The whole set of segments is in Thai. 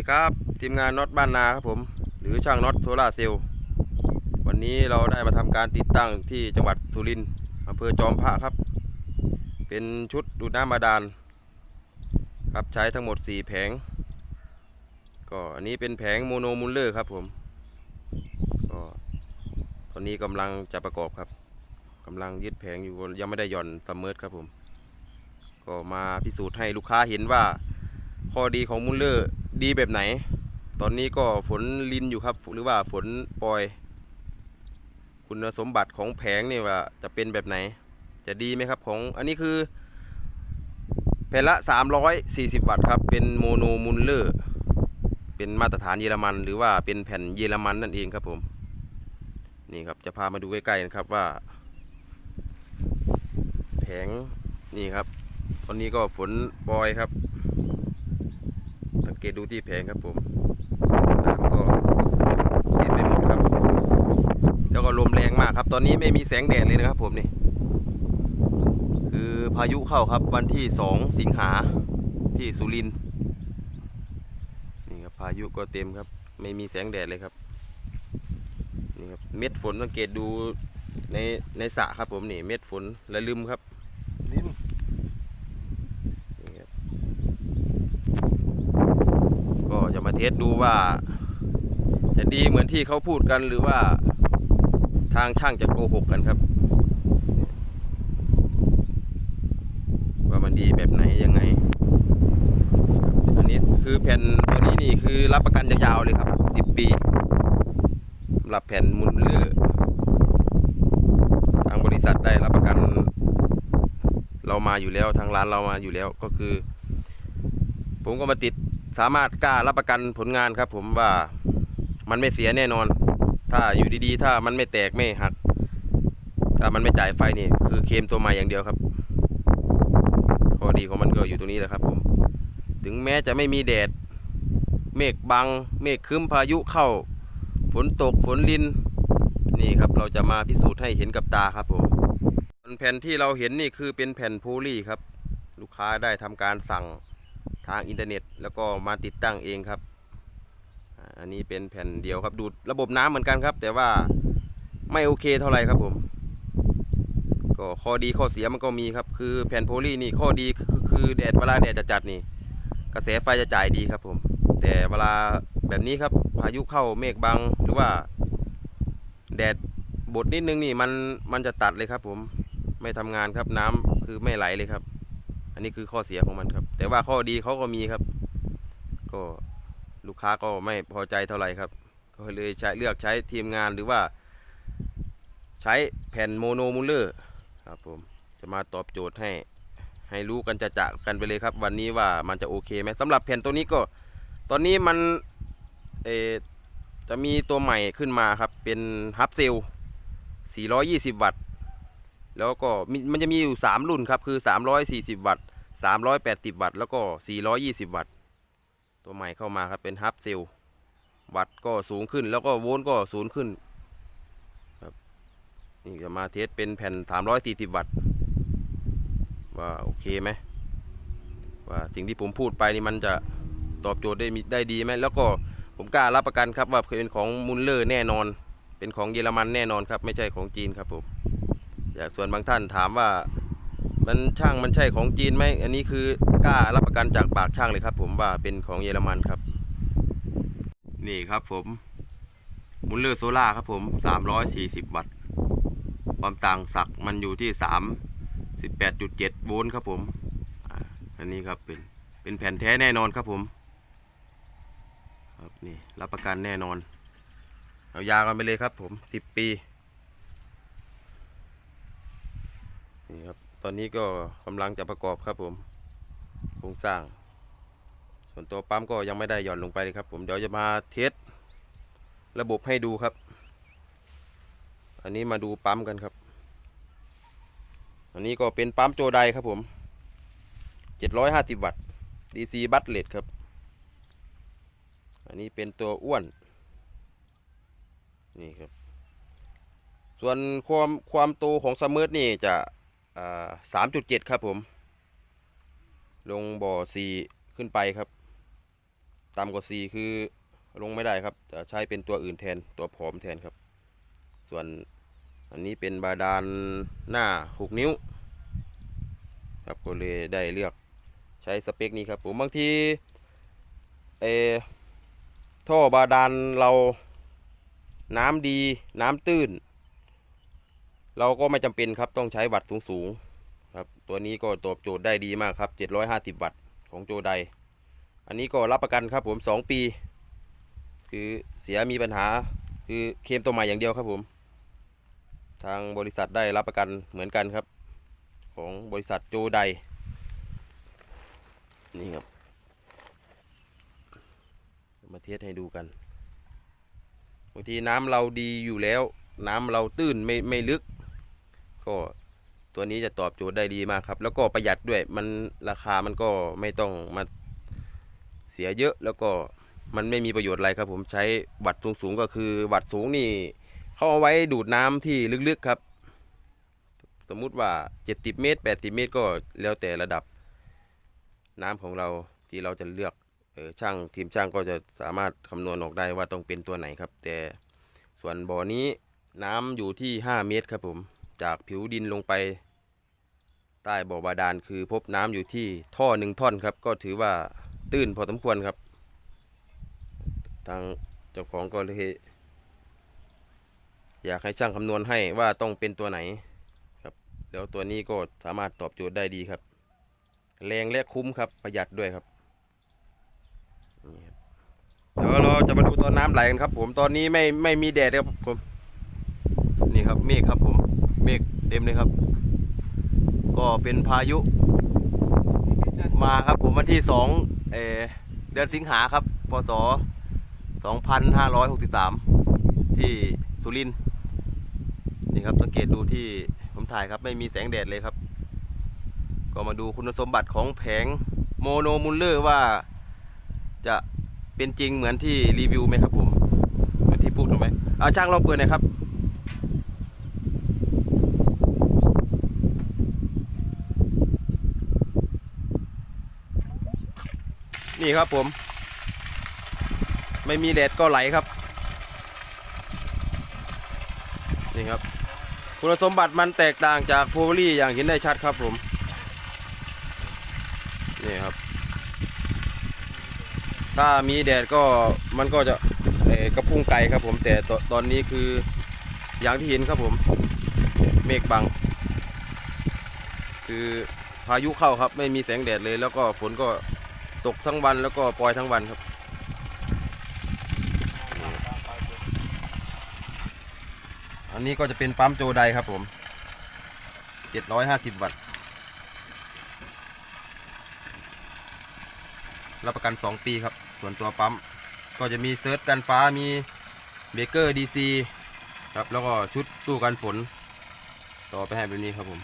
ดีครับทีมงานน็อตบ้านนาครับผม หรือช่างน็อตโซล่าร์เซลล์วันนี้เราได้มาทำการติดตั้งที่จังหวัดสุรินทร์อำเภอจอมพระครับ เป็นชุดดูดน้ำบาดาลครับใช้ทั้งหมด 4 แผง ก็อันนี้เป็นแผงโมโนมูลเลอร์ครับผมก็ตอนนี้กำลังจะประกอบครับกำลังยึดแผงอยู่ยังไม่ได้หย่อนซัมเมอร์ครับผม ก็มาพิสูจน์ให้ลูกค้าเห็นว่า ข้อดีของมูลเลอร์ดีแบบไหน ตอนนี้ก็ฝนลินอยู่ครับ หรือว่าฝนปล่อย คุณสมบัติของแผงนี่ว่าจะเป็นแบบไหน จะดีไหมครับของอันนี้คือแผ่นละ 340 วัตต์ครับ เป็นโมโนมูลเลอร์เป็นมาตรฐานเยอรมัน หรือว่าเป็นแผ่นเยอรมันนั่นเองครับผม นี่ครับจะพามาดูใกล้ๆนะครับว่า แผงนี่ครับ ตอนนี้ก็ฝนปล่อยครับ เกตดูที่แผงครับผมน้ำก็เต็มไปหมดครับ แล้วก็ลมแรงมากครับ ตอนนี้ไม่มีแสงแดดเลยนะครับ ผมนี่คือพายุเข้าครับวันที่สองสิงหาที่สุรินทร์นี่ครับพายุก็เต็มครับ ไม่มีแสงแดดเลยครับนี่ครับเม็ดฝนสังเกตดูในในสระครับผมนี่เม็ดฝนระลึมครับ ลิ้น นี่ครับก็จะมา เทสดูว่า จะดีเหมือนที่เขาพูดกันหรือว่าทางช่างจะโกหกกันครับ ว่ามันดีแบบไหนยังไงอันนี้คือแผ่นตัวนี้นี่คือรับประกันยาวๆเลยครับสิบปีสำหรับแผ่นมุนเลือทางบริษัทได้รับประกัน เรามาอยู่แล้วทางร้านเรามาอยู่แล้วก็คือ ผมก็มาติด สามารถกล้ารับประกันผลงานครับผมว่ามันไม่เสียแน่นอน ถ้าอยู่ดีๆ ถ้ามันไม่แตกไม่หัก ถ้ามันไม่จ่ายไฟนี่ คือเคมตัวใหม่อย่างเดียวครับ ข้อดีของมันก็อยู่ตรงนี้แหละครับผม ถึงแม้จะไม่มีแดด เมฆบัง เมฆคึ้มพายุเข้า ฝนตกฝนลิน นี่ครับเราจะมาพิสูจน์ให้เห็นกับตาครับผมแผ่นที่เราเห็นนี่คือเป็นแผ่นโพลีครับ ลูกค้าได้ทำการสั่ง ทางอินเทอร์เน็ต แล้วก็มาติดตั้งเองครับอันนี้เป็นแผ่นเดียวครับดูดระบบน้ำเหมือนกันครับ แต่ว่าไม่โอเคเท่าไหร่ครับผม ก็ข้อดีข้อเสียมันก็มีครับ คือแผ่นโพลีนี่ข้อดีคือคือแดดเวลาแดดจะจัดนี่ กระแสไฟจะจ่ายดีครับผม แต่เวลาแบบนี้ครับพายุเข้าเมฆบังหรือว่า แดดบดนิดนึงนี่มันมันจะตัดเลยครับผมไม่ทำงานครับน้ำคือไม่ไหลเลยครับ อันนี้คือข้อเสียของมันครับ แต่ว่าข้อดีเขาก็มีครับ ก็ลูกค้าก็ไม่พอใจเท่าไหร่ครับ ก็เลยใช้เลือกใช้ทีมงานหรือว่า ใช้แผ่นโมโนมูลเลอร์ครับผมจะมาตอบโจทย์ให้ให้รู้กันจะจะกันไปเลยครับ วันนี้ว่ามันจะโอเคไหมสำหรับแผ่นตัวนี้ก็ ตอนนี้มันเออจะมีตัวใหม่ขึ้นมาครับ เป็นฮับเซล420 วัตต์ แล้วก็มันจะมีอยู่ 3 รุ่นครับ คือ 340 วัตต์ 380 วัตต์ แล้วก็ 420 วัตต์ ตัวใหม่เข้ามาครับ เป็นฮับเซลวัตต์ก็สูงขึ้น แล้วก็โวลต์ก็สูงขึ้นครับนี่จะมาเทสเป็นแผ่น 340 วัตต์ ว่าโอเคไหม ว่าสิ่งที่ผมพูดไปนี่มันจะตอบโจทย์ได้มีได้ดีไหม แล้วก็ผมกล้ารับประกันครับว่าเป็นของมุลเลอร์แน่นอน เป็นของเยอรมันแน่นอนครับ ไม่ใช่ของจีนครับผม อยากส่วนบางท่านถามว่า มันช่างมันใช่ของจีนไหมอันนี้คือกล้ารับประกันจากปากช่างเลยครับ ผมว่าเป็นของเยอรมันครับ นี่ครับผมมุลเลอร์โซล่าครับผม340 วัตต์ ความต่างศักย์มันอยู่ที่ 38.7 โวลต์ครับผม อันนี้ครับเป็นเป็นแผ่นแท้แน่นอนครับผมครับนี่รับประกันแน่นอน เอายากันไปเลยครับผม 10 ปี นี่ครับ ตอนนี้ก็กำลังจะประกอบครับผมโครงสร้าง ส่วนตัวปั๊มก็ยังไม่ได้หย่อนลงไปเลยครับ ผมเดี๋ยวจะมาเทสระบบให้ดูครับ อันนี้มาดูปั๊มกันครับ อันนี้ก็เป็นปั๊มโจไดครับผม750วัตต์ DC บัตเลตครับ อันนี้เป็นตัวอ้วน นี่ครับ ส่วนความความโตของสมิร์นี่จะ สามจุดเจ็ดครับผม ลงบ่อสี่ขึ้นไปครับต่ำกว่าสี่คือลงไม่ได้ครับ จะใช้เป็นตัวอื่นแทนตัวผอมแทนครับ ส่วนอันนี้เป็นบาดาลหน้า6นิ้ว ครับก็เลยได้เลือกใช้สเปคนี้ครับผมบางทีเออท่อบาดาลเราน้ำดีน้ำตื้น เราก็ไม่จำเป็นครับต้องใช้วัตต์สูงๆครับตัวนี้ก็ตอบโจทย์ได้ดีมากครับ 750 วัตต์ของโจไดอันนี้ก็รับประกันครับผม 2 ปี คือเสียมีปัญหาคือเคมตัวใหม่อย่างเดียวครับผม ทางบริษัทได้รับประกันเหมือนกันครับ ของบริษัทโจไดนี่ครับ มาเทสให้ดูกันบางทีน้ำเราดีอยู่แล้ว น้ำเราตื้นไม่ไม่ลึก ก็ตัวนี้จะตอบโจทย์ได้ดีมากครับ แล้วก็ประหยัดด้วยมันราคามันก็ไม่ต้องมาเสียเยอะแล้วก็มันไม่มีประโยชน์อะไรครับ ผมใช้วัตต์สูงๆก็คือวัตต์สูงนี่เขาเอาไว้ดูดน้ำที่ลึกๆครับ สมมุติว่า 70 เมตร 80 เมตรก็แล้วแต่ระดับน้ำของเราที่เราจะเลือกออช่างทีมช่างก็จะสามารถคำนวณออกได้ว่าต้องเป็นตัวไหนครับ แต่ส่วนบ่อนี้น้ำอยู่ที่ 5 เมตรครับผม จากผิวดินลงไป ใต้บ่อบาดาลคือพบน้ำอยู่ที่ท่อหนึ่งท่อนครับ ก็ถือว่าตื้นพอสมควรครับ ทางเจ้าของก็เลยอยากให้ช่างคำนวณให้ว่าต้องเป็นตัวไหนครับแล้วตัวนี้ก็สามารถตอบโจทย์ได้ดีครับ แรงและคุ้มครับประหยัดด้วยครับนี่ครับเดี๋ยวเราจะมาดูตอนน้ำไหลกันครับ ผมตอนนี้ไม่ไม่มีแดดครับผมนี่ครับเมฆครับผม เมฆเต็มเลยครับ ก็เป็นพายุมาครับผมวันที่สองเเดือนสิงหาครับ พศสองพันห้าร้อยหกสิบสามที่สุรินทร์นี่ครับสังเกตดูที่ผมถ่ายครับไม่มีแสงแดดเลยครับ ก็มาดูคุณสมบัติของแผงโมโนมูลเลอร์ว่าจะเป็นจริงเหมือนที่รีวิวไหมครับผม เหมือนที่พูดถูกไหมเอาช่างลองเปิดหน่อยครับ นี่ครับผม ไม่มีแดดก็ไหลครับ นี่ครับ คุณสมบัติมันแตกต่างจากโพลีอย่างเห็นได้ชัดครับผม นี่ครับ ถ้ามีแดดก็มันก็จะกระพุ้งไกลครับผม แต่ตตอนนี้คืออย่างที่เห็นครับผม เมฆบัง คือพายุเข้าครับ ไม่มีแสงแดดเลยแล้วก็ฝนก็ ตกทั้งวันแล้วก็ปล่อยทั้งวันครับอันนี้ก็จะเป็นปั๊มโจไดครับผม 750 วัตต์ รับประกัน 2 ปีครับ ส่วนตัวปั๊ม ก็จะมีเซิร์ชกันฟ้า มีเบเกอร์ดีซีครับ แล้วก็ชุดตู้กันฝน ต่อไปให้แบบนี้ครับผม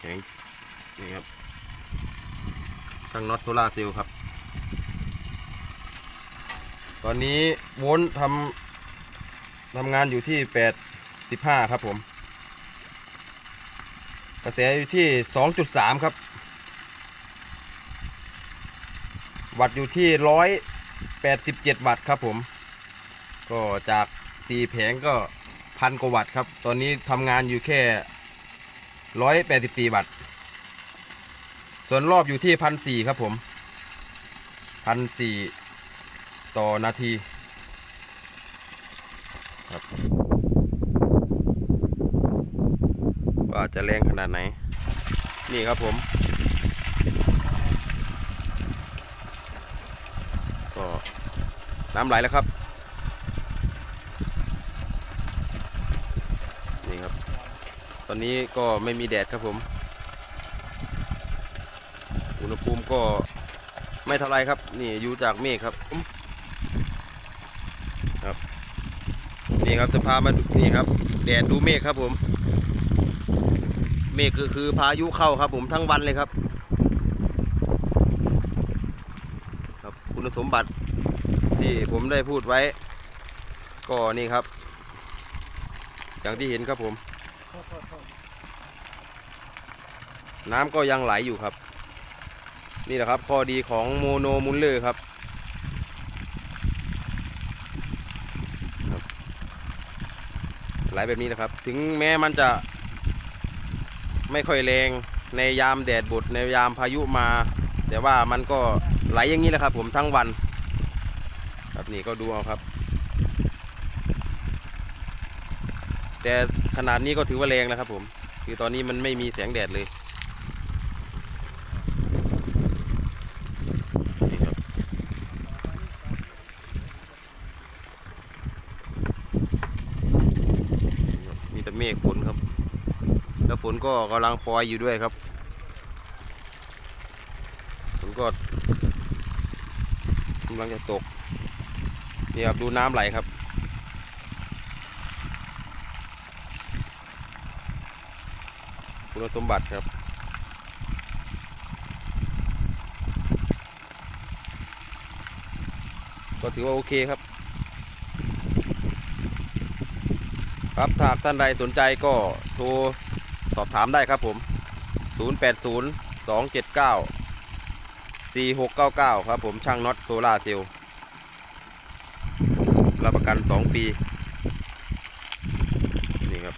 แข็งนี่ครับ ช่างน็อตโซลาร์เซลล์ครับ ตอนนี้โวลต์ทำทำงานอยู่ที่ 85 ครับผม กระแสอยู่ที่ 2.3 ครับ วัตต์อยู่ที่ 187 วัตต์ครับผม ก็จาก 4 แผงก็พันกว่าวัตต์ครับ ตอนนี้ทำงานอยู่แค่ 184 วัตต์ ส่วนรอบอยู่ที่1,400ครับผม1,400ต่อนาทีครับว่าจะแรงขนาดไหน นี่ครับผม ก็น้ำไหลแล้วครับ นี่ครับ ตอนนี้ก็ไม่มีแดดครับผม ณหภูมิก็ไม่เท่าไรครับ นี่อยู่จากเมฆครับครับ นี่ครับจะพามาดูนี่ครับ แดดดูเมฆครับผม เมฆก็คือพายุเข้าครับ ผมทั้งวันเลยครับ ครับคุณสมบัติที่ผมได้พูดไว้ ก็นี่ครับ อย่างที่เห็นครับผม น้ำก็ยังไหลอยู่ครับ นี่แหละครับข้อดีของโมโนมูลเลอร์ครับครับ ไหลแบบนี้นะครับ ถึงแม้มันจะไม่ค่อยแรงในยามแดดบดในยามพายุมา แต่ว่ามันก็ไหลอย่างนี้แหละครับผมทั้งวัน ครับนี่ก็ดูเอาครับ แต่ขนาดนี้ก็ถือว่าแรงแล้วครับผม คือตอนนี้มันไม่มีแสงแดดเลยนี่ครับมีแต่เมฆฝนครับ แล้ว ฝนก็กำลังปล่อยอยู่ด้วยครับฝนก็กำลังจะตกนี่ครับดูน้ำไหลครับคุณสมบัติครับ ก็ถือว่าโอเคครับ ครับถ้าหากท่านใดสนใจก็โทร สอบถามได้ครับผม 080 279 4699 ครับผมช่างน็อตโซลาเซลล์รับประกัน 2 ปี นี่ครับ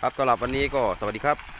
ครับสำหรับวันนี้ก็สวัสดีครับ